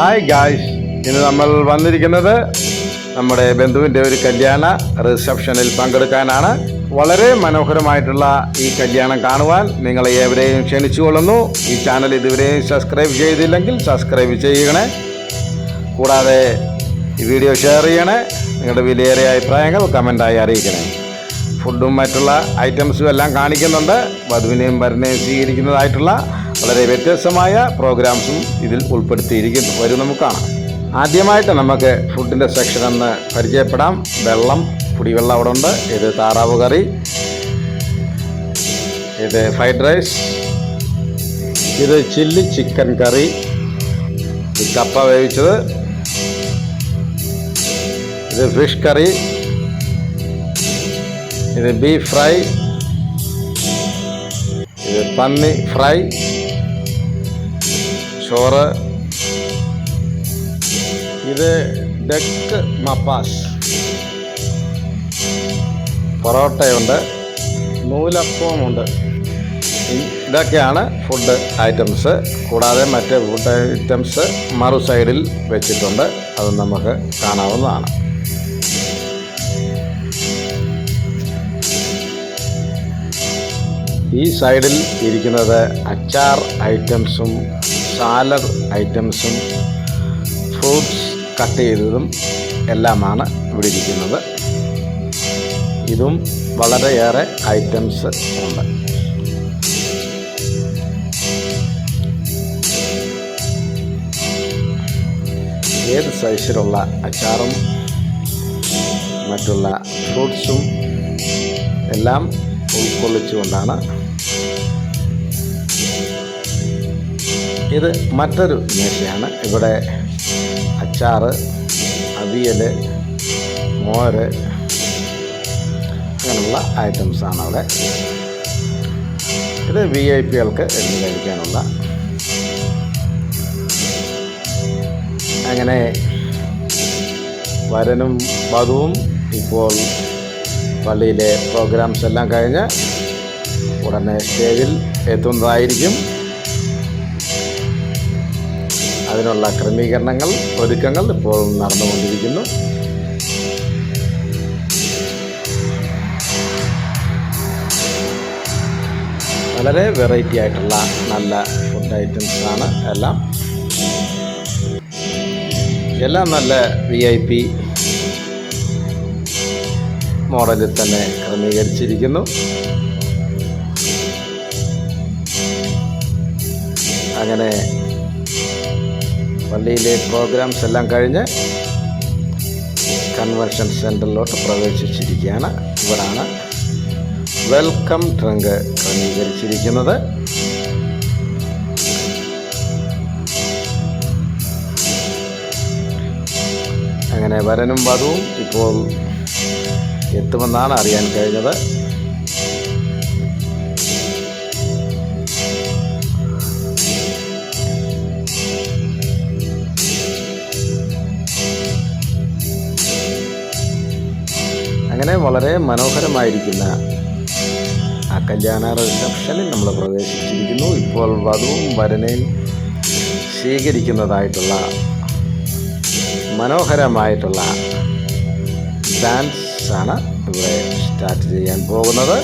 Hi guys ഇന്ന് നമ്മൾ വന്നിരിക്കുന്നത് നമ്മുടെ ബന്ധുവിന്റെ ഒരു കല്യാണ റിസപ്ഷനിൽ പങ്കെടുക്കാനാണ്. വളരെ മനോഹരമായിട്ടുള്ള ഈ കല്യാണം കാണുവാൻ നിങ്ങളെ ഏവരെയും ക്ഷണിച്ചുകൊള്ളുന്നു. ഈ ചാനൽ ഇതുവരെയും സബ്സ്ക്രൈബ് ചെയ്തില്ലെങ്കിൽ സബ്സ്ക്രൈബ് ചെയ്യണേ. കൂടാതെ ഈ വീഡിയോ ഷെയർ ചെയ്യണേ. നിങ്ങളുടെ വിലയേറിയ അഭിപ്രായങ്ങൾ കമന്റായി അറിയിക്കണേ. ഫുഡും മറ്റുള്ള ഐറ്റംസും എല്ലാം കാണിക്കുന്നുണ്ട്. വധുവിനെയും വരനെയും സ്വീകരിക്കുന്നതായിട്ടുള്ള വളരെ വ്യത്യസ്തമായ പ്രോഗ്രാംസും ഇതിൽ ഉൾപ്പെടുത്തിയിരിക്കുന്നു. വരും നമുക്ക് കാണാം. ആദ്യമായിട്ട് നമുക്ക് ഫുഡിന്റെ സെക്ഷൻ ഒന്ന് പരിചയപ്പെടാം. വെള്ളം കുടിവെള്ളം അവിടെ ഉണ്ട്. ഇത് താറാവ് കറി. ഇത് ഫ്രൈഡ് റൈസ്. ഇത് ചില്ലി ചിക്കൻ കറി. ഇത് കപ്പ വേവിച്ചത്. ഇത് ഫിഷ് കറി. ഇത് ബീഫ് ഫ്രൈ. ഇത് പന്നി ഫ്രൈ. ചോറ്. ഇത് ഡക്ക് മപ്പാസ് പൊറോട്ടയുണ്ട്. നൂലപ്പവുമുണ്ട്. ഇതൊക്കെയാണ് ഫുഡ് ഐറ്റംസ്. കൂടാതെ മറ്റ് ഫുഡ് ഐറ്റംസ് മറു സൈഡിൽ വെച്ചിട്ടുണ്ട്. അത് നമുക്ക് കാണാവുന്നതാണ്. ഈ സൈഡിൽ ഇരിക്കുന്നത് അച്ചാർ ഐറ്റംസും സാലഡ് ഐറ്റംസും ഫ്രൂട്ട്സ് കട്ട് ചെയ്തതും എല്ലാമാണ് ഇവിടെ ഇരിക്കുന്നത്. ഇതും വളരെയേറെ ഐറ്റംസ് ഉണ്ട്. ഏത് സൈസിലുള്ള അച്ചാറും മറ്റുള്ള ഫ്രൂട്ട്സും എല്ലാം ഉൾക്കൊള്ളിച്ചുകൊണ്ടാണ് ഇത് മറ്റൊരു മേശയാണ്. ഇവിടെ അച്ചാറ് അവിയൽ മോര് അങ്ങനെയുള്ള ഐറ്റംസാണ് അവിടെ. ഇത് വി ഐ പികൾക്ക് എടുത്ത് കഴിക്കാനുള്ള അങ്ങനെ വരനും വധുവും ഇപ്പോൾ പള്ളിയിലെ പ്രോഗ്രാംസ് എല്ലാം കഴിഞ്ഞ് ഉടനെ സ്റ്റേജിൽ എത്തുന്നതായിരിക്കും. അതിനുള്ള ക്രമീകരണങ്ങൾ ഒരുക്കങ്ങൾ ഇപ്പോൾ നടന്നുകൊണ്ടിരിക്കുന്നു. വളരെ വെറൈറ്റി ആയിട്ടുള്ള നല്ല ഫുഡ് ഐറ്റംസാണ് എല്ലാം. എല്ലാം നല്ല വി ഐ പി മോഡലിൽ തന്നെ ക്രമീകരിച്ചിരിക്കുന്നു. അങ്ങനെ പള്ളിയിലെ പ്രോഗ്രാംസ് എല്ലാം കഴിഞ്ഞ് കൺവെൻഷൻ സെന്ററിലോട്ട് പ്രവേശിച്ചിരിക്കുകയാണ്. ഇവിടാണ് വെൽക്കം ട്രങ്ക് ക്രമീകരിച്ചിരിക്കുന്നത്. അങ്ങനെ വരനും വധുവും ഇപ്പോൾ എത്തുമെന്നാണ് അറിയാൻ കഴിഞ്ഞത്. അങ്ങനെ വളരെ മനോഹരമായിരിക്കുന്ന ആ കല്യാണ റിസപ്ഷനിൽ നമ്മൾ പ്രവേശിച്ചിരിക്കുന്നു. ഇപ്പോൾ വധുവും വരനെയും സ്വീകരിക്കുന്നതായിട്ടുള്ള മനോഹരമായിട്ടുള്ള ഡാൻസ് ആണ് ഇവിടെ സ്റ്റാർട്ട് ചെയ്യാൻ പോകുന്നത്.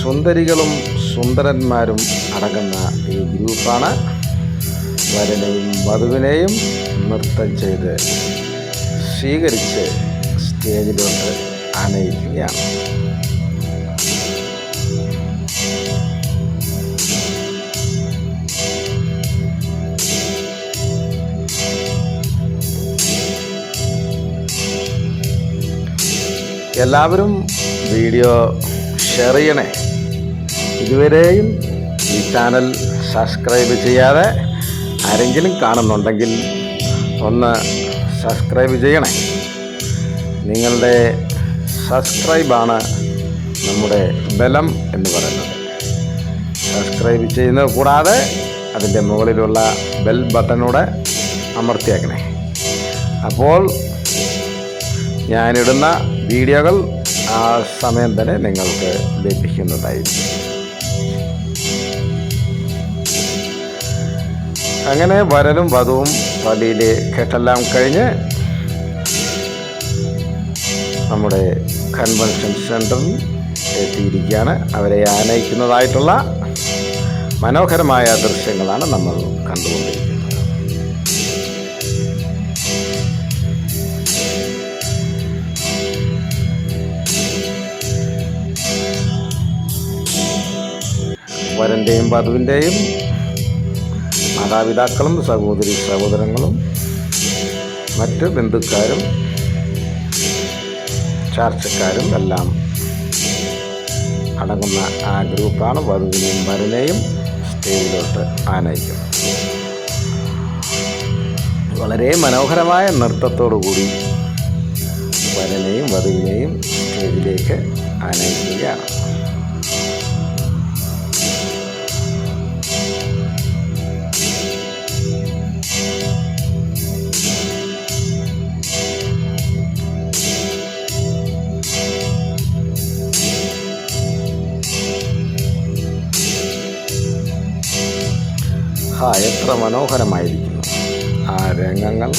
സുന്ദരികളും സുന്ദരന്മാരും അടങ്ങുന്ന ഈ ഗ്രൂപ്പാണ്. വരനെയും വധുവിനെയും നൃത്തം ചെയ്ത് സ്വീകരിച്ച് സ്റ്റേജിലോട്ട് അണയിക്കുകയാണ് എല്ലാവരും വീഡിയോ ഷെയർ ചെയ്യണേ. ഇതുവരെയും ഈ ചാനൽ സബ്സ്ക്രൈബ് ചെയ്യാതെ ആരെങ്കിലും കാണുന്നുണ്ടെങ്കിൽ ഒന്ന് സബ്സ്ക്രൈബ് ചെയ്യണേ. നിങ്ങളുടെ സബ്സ്ക്രൈബാണ് നമ്മുടെ ബലം എന്ന് പറയുന്നത്. സബ്സ്ക്രൈബ് ചെയ്യുന്നത് കൂടാതെ അതിന്റെ മുകളിലുള്ള ബെൽ ബട്ടണൂടെ അമർത്തിയാക്കണേ. അപ്പോൾ ഞാനിടുന്ന വീഡിയോകൾ ആ സമയം തന്നെ നിങ്ങൾക്ക് ലഭിക്കുന്നതായിരിക്കും. അങ്ങനെ വരലും വധുവും പള്ളിയിലെ കെട്ടെല്ലാം കഴിഞ്ഞ് നമ്മുടെ കൺവെൻഷൻ സെന്ററിൽ എത്തിയിരിക്കുകയാണ്. അവരെ ആനയിക്കുന്നതായിട്ടുള്ള മനോഹരമായ ദൃശ്യങ്ങളാണ് നമ്മൾ കണ്ടുകൊണ്ടിരിക്കുന്നത്. വരന്റെയും വധുവിന്റെയും മാതാപിതാക്കളും സഹോദരി സഹോദരങ്ങളും മറ്റ് ബന്ധുക്കാരും ചാർച്ചക്കാരും എല്ലാം അടങ്ങുന്ന ആ ഗ്രൂപ്പാണ് വധുവിനെയും വരനെയും സ്റ്റേജിലോട്ട് ആനയിക്കുന്നത്. വളരെ മനോഹരമായ നൃത്തത്തോടു കൂടി വരനെയും വധുവിനെയും സ്റ്റേജിലേക്ക് ആനയിക്കുകയാണ്. ഹാ എത്ര മനോഹരമായിരിക്കുന്നു? ആ രംഗങ്ങൾ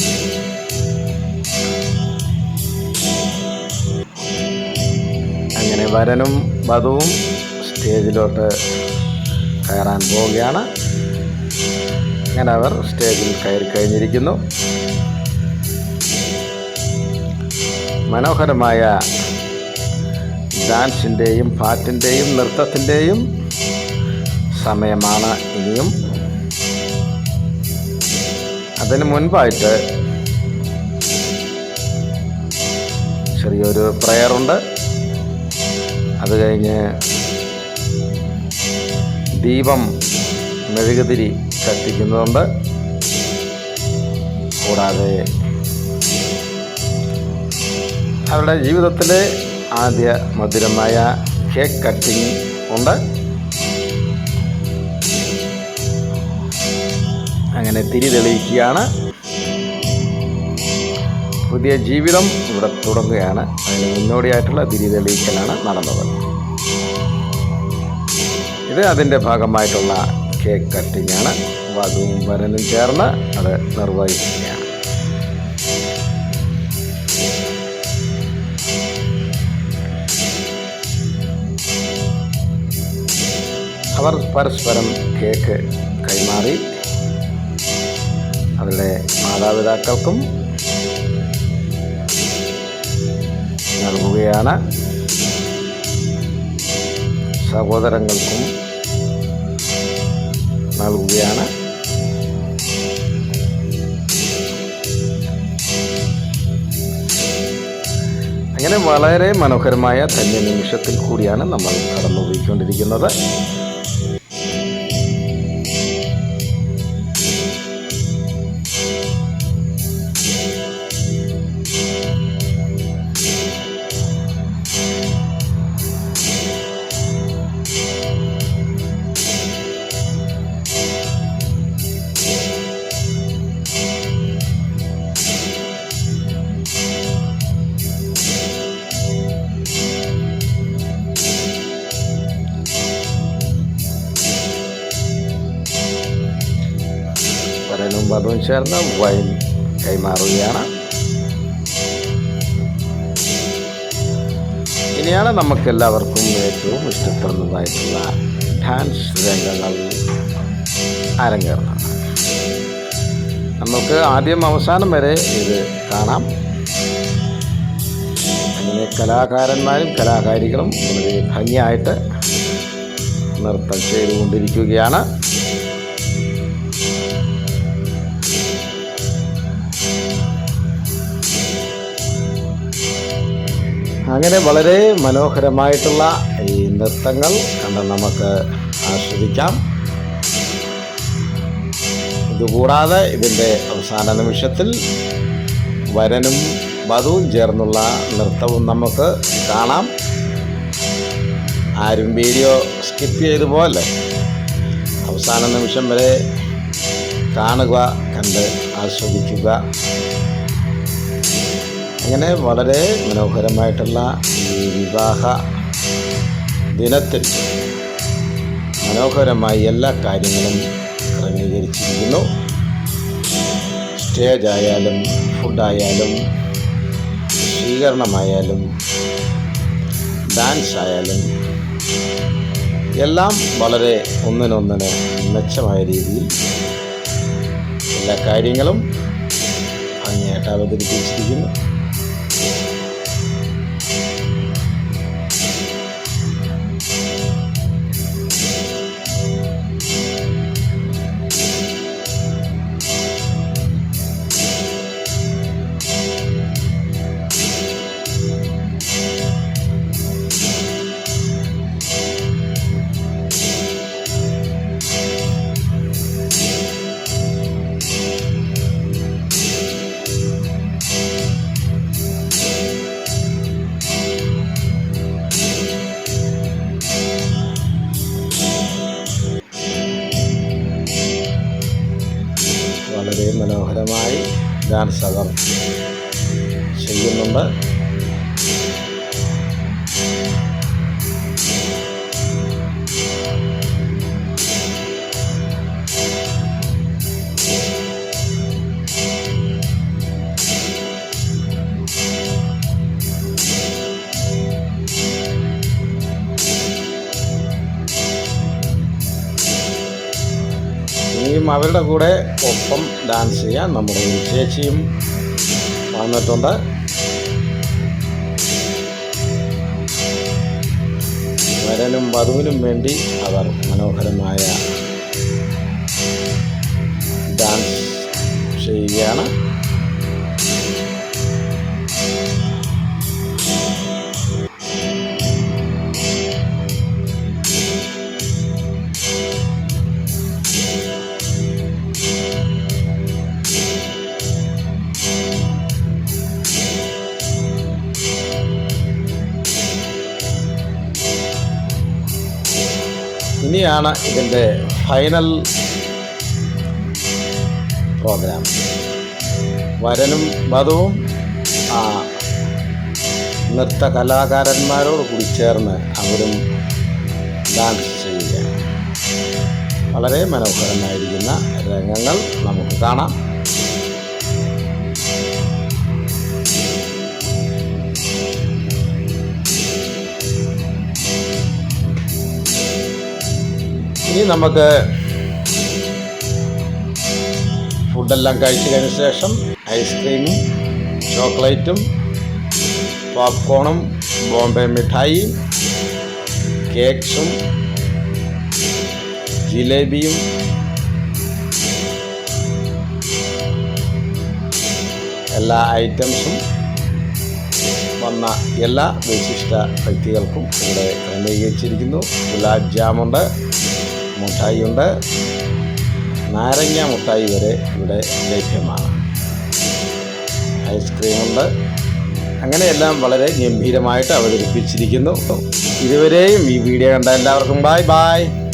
അങ്ങനെ വരനും വധുവും സ്റ്റേജിലോട്ട് കയറാൻ പോവുകയാണ്. അങ്ങനെ അവർ സ്റ്റേജിൽ കയറി കഴിഞ്ഞിരിക്കുന്നു. മനോഹരമായ ഡാൻസിന്റെയും പാട്ടിന്റെയും നൃത്തത്തിന്റെയും സമയമാണ് ഇനിയും. അതിന് മുൻപായിട്ട് ചെറിയൊരു പ്രയറുണ്ട് അത് കഴിഞ്ഞ് ദീപം മെഴുകുതിരി കത്തിക്കുന്നതുണ്ട്. കൂടാതെ അവരുടെ ജീവിതത്തിലെ ആദ്യ മധുരമായ കേക്ക് കട്ടിങ് ഉണ്ട്. അങ്ങനെ തിരി തെളിയിക്കുകയാണ് പുതിയ ജീവിതം ഇവിടെ തുടങ്ങുകയാണ്. അതിന് മുന്നോടിയായിട്ടുള്ള തിരി തെളിയിക്കലാണ് നടന്നത്. ഇത് അതിന്റെ ഭാഗമായിട്ടുള്ള കേക്ക് കട്ടിങ്ങാണ്. വധുവും വരനും ചേർന്ന് അത് നിർവഹിക്കുകയാണ്. അവർ പരസ്പരം കേക്ക് കൈമാറി അവരുടെ മാതാപിതാക്കൾക്കും നൽകുകയാണ്. സഹോദരങ്ങൾക്കും നൽകുകയാണ്. അങ്ങനെ വളരെ മനോഹരമായ ധന്യ നിമിഷത്തിൽ കൂടിയാണ് നമ്മൾ കടന്നുപോയിക്കൊണ്ടിരിക്കുന്നത്. ചേർന്ന് വൈൻ കൈമാറുകയാണ്. ഇനിയാണ് നമുക്കെല്ലാവർക്കും ഏറ്റവും ഇഷ്ടപ്പെടുന്നതായിട്ടുള്ള ഡാൻസ് രംഗങ്ങൾ അരങ്ങേറുന്നത്. നമുക്ക് ആദ്യം അവസാനം വരെ ഇത് കാണാം. അങ്ങനെ കലാകാരന്മാരും കലാകാരികളും വളരെ ഭംഗിയായിട്ട് നൃത്തം ചെയ്തുകൊണ്ടിരിക്കുകയാണ്. അങ്ങനെ വളരെ മനോഹരമായിട്ടുള്ള ഈ നൃത്തങ്ങൾ കണ്ട് നമുക്ക് ആസ്വദിക്കാം. ഇതുകൂടാതെ ഇതിന്റെ അവസാന നിമിഷത്തിൽ വരനും വധുവും ചേർന്നുള്ള നൃത്തവും നമുക്ക് കാണാം. ആരും വീഡിയോ സ്കിപ്പ് ചെയ്തു പോലെ അവസാന നിമിഷം വരെ കാണുക കണ്ട് ആസ്വദിക്കുക. അങ്ങനെ വളരെ മനോഹരമായിട്ടുള്ള ഈ വിവാഹ ദിനത്തിൽ മനോഹരമായി എല്ലാ കാര്യങ്ങളും ക്രമീകരിച്ചിരിക്കുന്നു. സ്റ്റേജ് ആയാലും ഫുഡായാലും സ്വീകരണമായാലും ഡാൻസ് ആയാലും എല്ലാം വളരെ ഒന്നിനൊന്നിന് മെച്ചമായ രീതിയിൽ എല്ലാ കാര്യങ്ങളും ഭംഗിയായിട്ട് അവതരിപ്പിച്ചിരിക്കുന്നു. മനോഹരമായി ഡാൻസ് അവർ ചെയ്യുന്നുണ്ട് ഇനിയും അവരുടെ കൂടെ ഒപ്പം ഡാൻസ് ചെയ്യാൻ നമ്മുടെ ഒരു ചേച്ചിയും വന്നിട്ടുണ്ട്. വരനും വധുവിനും വേണ്ടി അവർ മനോഹരമായ ഡാൻസ് ചെയ്യുകയാണ്. ഇനിയാണ് ഇതിന്റെ ഫൈനൽ പ്രോഗ്രാം. വരനും വധുവും ആ നൃത്ത കലാകാരന്മാരോട് കൂടി ചേർന്ന് അവരും ഡാൻസ് ചെയ്യുകയാണ് വളരെ മനോഹരമായിരിക്കുന്ന രംഗങ്ങൾ നമുക്ക് കാണാം. ഇനി നമുക്ക് ഫുഡെല്ലാം കഴിച്ചതിന് ശേഷം ഐസ്ക്രീമും ചോക്ലേറ്റും പോപ്കോണും ബോംബെ മിഠായി കേക്ക്സും ജിലേബിയും എല്ലാ ഐറ്റംസും വന്ന എല്ലാ വിശിഷ്ട വ്യക്തികൾക്കും ഇവിടെ ക്രമീകരിച്ചിരിക്കുന്നു. ഗുലാബ് ജാമുണ്ട്. മുട്ടായിയുണ്ട്. നാരങ്ങ മുട്ടായി വരെ ഇവിടെ ലഭ്യമാണ്. ഐസ്ക്രീമുണ്ട്. അങ്ങനെയെല്ലാം വളരെ ഗംഭീരമായിട്ട് അവതരിപ്പിച്ചിരിക്കുന്നു. ഇതുവരെയും ഈ വീഡിയോ കണ്ട എല്ലാവർക്കും ബായ് ബായ്